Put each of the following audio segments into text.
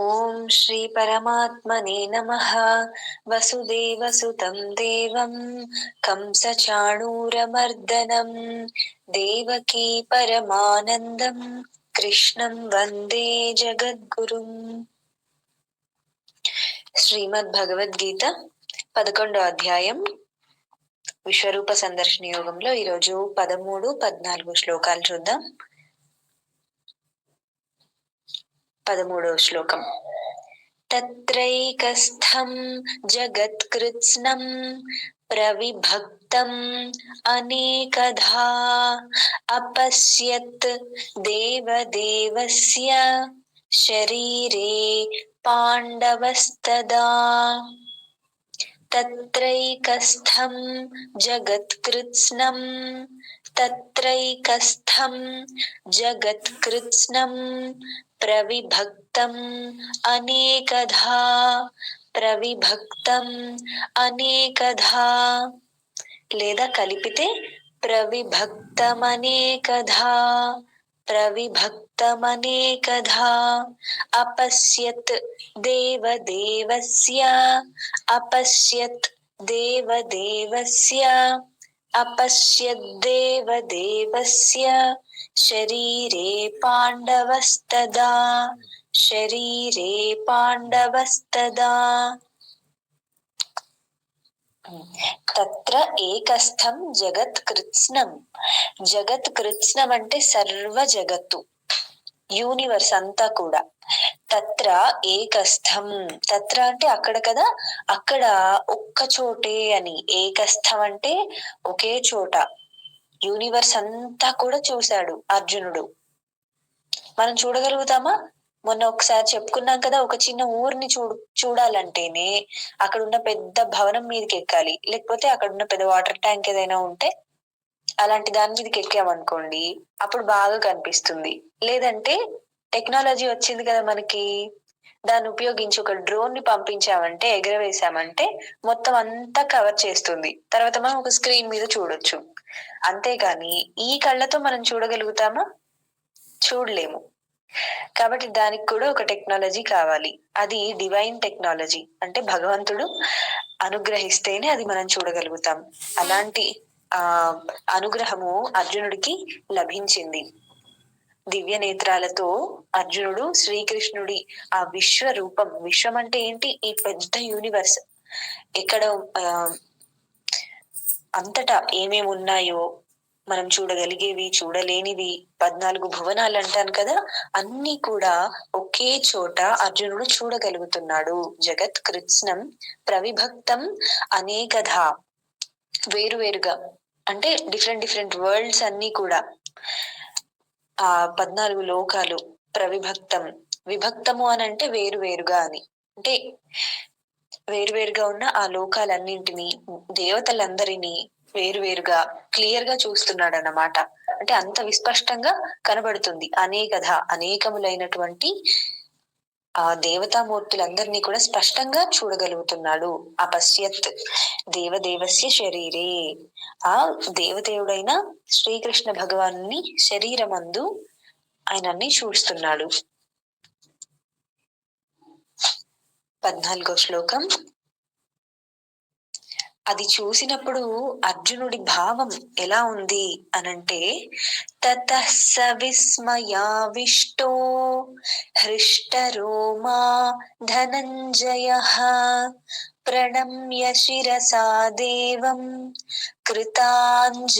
ఓం శ్రీ పరమాత్మనే నమ. వసుదేవసుతం దేవం కంసచాణూరమర్దనం. దేవకీ పరమానందం కృష్ణం వందే జగద్గురుం. శ్రీమద్ భగవద్గీత పదకొండో అధ్యాయం. విశ్వరూప సందర్శన యోగంలో ఈరోజు పదమూడు పద్నాలుగు శ్లోకాలు చూద్దాం. పదమూడవ శ్లోకం తత్రైకస్థం జగత్కృత్స్నం ప్రవిభక్తం అనేకధా అపశ్యత్ దేవదేవస్య శరీరే పాండవస్తదా తత్రైకస్థం జగత్కృత్స్నం తత్రైకస్థం జగత్కృత్స్నం ప్రవిభక్తం అనేకధా ప్రవిభక్తం అనేకధా లేదా కలిపితే ప్రవిభక్తమనేకధా ప్రవిభక్తమనేకధా అపశ్యత్ దేవదేవస్య అపశ్యత్ దేవదేవస్య। अपश्यद्देवदेवस्य शरीरे पाण्डवस्तदा शरीरे पाण्डवस्तदा తత్ర ఏకస్థం జగత్ కృత్స్నం జగత్ కృత్స్నం అంటే సర్వ జగత్తు యూనివర్స్ అంతా కూడా. తత్ర ఏకస్థం. తత్ర అంటే అక్కడ కదా? అక్కడ ఒక్క చోటే అని. ఏకస్థం అంటే ఒకే చోట. యూనివర్స్ అంతా కూడా చూశాడు అర్జునుడు. మనం చూడగలుగుతామా? మొన్న ఒకసారి చెప్పుకున్నాం కదా ఒక చిన్న ఊరిని చూడు చూడాలంటేనే అక్కడ ఉన్న పెద్ద భవనం మీదకి ఎక్కాలి. లేకపోతే అక్కడ ఉన్న పెద్ద వాటర్ ట్యాంక్ ఏదైనా ఉంటే అలాంటి దాని మీదకి ఎక్కామనుకోండి అప్పుడు బాగా కనిపిస్తుంది. లేదంటే టెక్నాలజీ వచ్చింది కదా మనకి దాన్ని ఉపయోగించి ఒక డ్రోన్ని పంపించామంటే ఎగరవేశామంటే మొత్తం అంతా కవర్ చేస్తుంది. తర్వాత మనం ఒక స్క్రీన్ మీద చూడొచ్చు. అంతేగాని ఈ కళ్ళతో మనం చూడగలుగుతామా? చూడలేము. కాబట్టి దానికి కూడా ఒక టెక్నాలజీ కావాలి. అది డివైన్ టెక్నాలజీ. అంటే భగవంతుడు అనుగ్రహిస్తేనే అది మనం చూడగలుగుతాం. అలాంటి ఆ అనుగ్రహము అర్జునుడికి లభించింది. దివ్య నేత్రాలతో అర్జునుడు శ్రీకృష్ణుడి ఆ విశ్వ రూపం విశ్వం అంటే ఏంటి? ఈ పెద్ద యూనివర్స్ ఎక్కడ అంతటా ఏమేమి ఉన్నాయో మనం చూడగలిగేవి చూడలేనివి పద్నాలుగు భువనాలు అంటాను కదా అన్ని కూడా ఒకే చోట అర్జునుడు చూడగలుగుతున్నాడు. జగత్ కృత్స్నం ప్రవిభక్తం అనేకధ వేరువేరుగా. అంటే డిఫరెంట్ డిఫరెంట్ వరల్డ్స్ అన్ని కూడా. ఆ పద్నాలుగు లోకాలు ప్రవిభక్తం. విభక్తము అని అంటే వేరు వేరుగా అని. అంటే వేరువేరుగా ఉన్న ఆ లోకాలన్నింటినీ దేవతలందరినీ వేరువేరుగా క్లియర్గా చూస్తున్నాడు అన్నమాట అంటే అంత విస్పష్టంగా కనబడుతుంది. అనేకధ అనేకములైనటువంటి ఆ దేవతామూర్తులందరినీ కూడా స్పష్టంగా చూడగలుగుతున్నాడు. అపశ్యత్ దేవదేవస్య శరీరే. ఆ దేవదేవుడైన శ్రీకృష్ణ భగవాన్ని శరీరమందు ఆయనన్ని చూస్తున్నాడు. పద్నాలుగో శ్లోకం. అది చూసినప్పుడు అర్జునుడి భావం ఎలా ఉంది అనంటే తత సవిస్మయావిష్టో విస్మయావిష్టో హృష్టరోమా ధనంజయ ప్రణమ్య శిరసా దేవం కృతాంజలిరభాషత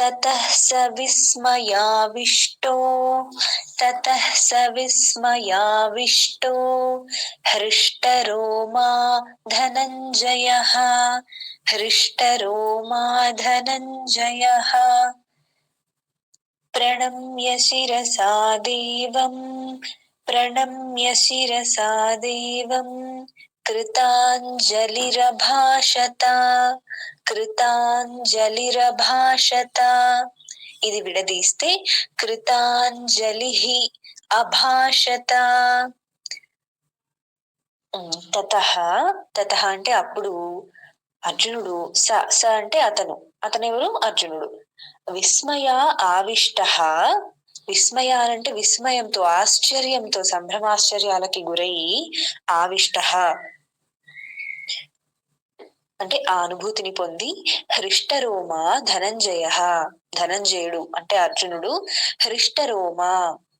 ततः स विस्मयाविष्टो ततः स विस्मयाविष्टो हृष्टरोमा धनञ्जयः हृष्टरोमा धनञ्जयः। प्रणम्य शिरसा देवम्, प्रणम्य शिरसा देवम् కృతాంజలిరభాషత కృతాంజలిరభాషత. ఇది విడదీస్తే కృతాంజలి అభాషత. తత. అంటే అప్పుడు అర్జునుడు స స అంటే అతను. అతను ఎవరు? అర్జునుడు. విస్మయ ఆవిష్ట. విస్మయాలంటే విస్మయంతో ఆశ్చర్యంతో సంభ్రమాశ్చర్యాలకి గురై ఆవిష్ట. అంటే ఆ అనుభూతిని పొంది హృష్టరోమ ధనంజయ. ధనంజయుడు అంటే అర్జునుడు. హృష్టరోమ.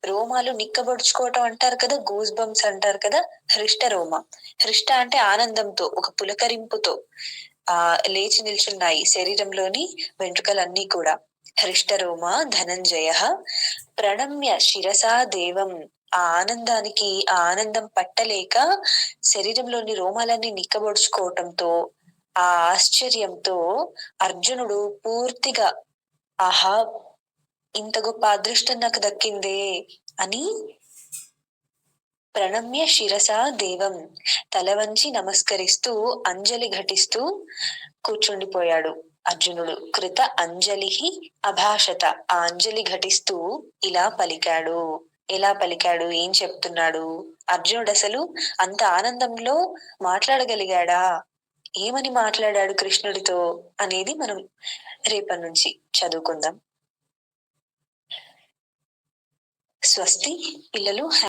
రోమాలు నిక్కబడుచుకోవటం అంటారు కదా గూస్ బంప్స్ అంటారు కదా హృష్ట రోమ హృష్ట అంటే ఆనందంతో ఒక పులకరింపుతో ఆ లేచి నిల్చున్నాయి శరీరంలోని వెంట్రుకలన్నీ కూడా. హృష్టరోమ ధనంజయ. ప్రణమ్య శిరసా దేవం. ఆ ఆనందానికి ఆ ఆనందం పట్టలేక శరీరంలోని రోమాలన్నీ నిక్కబొడుచుకోవటంతో ఆ ఆశ్చర్యంతో అర్జునుడు పూర్తిగా ఆహా ఇంత గొప్ప అదృష్టం నాకు దక్కిందే అని ప్రణమ్య శిరసా దేవం తల వంచి నమస్కరిస్తూ అంజలి ఘటిస్తూ కూర్చుండిపోయాడు. అర్జునుడు కృత అంజలి అభాషత ఆ అంజలి ఘటిస్తూ ఇలా పలికాడు. ఎలా పలికాడు? ఏం చెప్తున్నాడు అర్జునుడు అసలు అంత ఆనందంలో మాట్లాడగలిగాడా? ఏమని మాట్లాడాడు కృష్ణుడితో అనేది మనం రేపటి నుంచి చదువుకుందాం. స్వస్తి పిల్లలు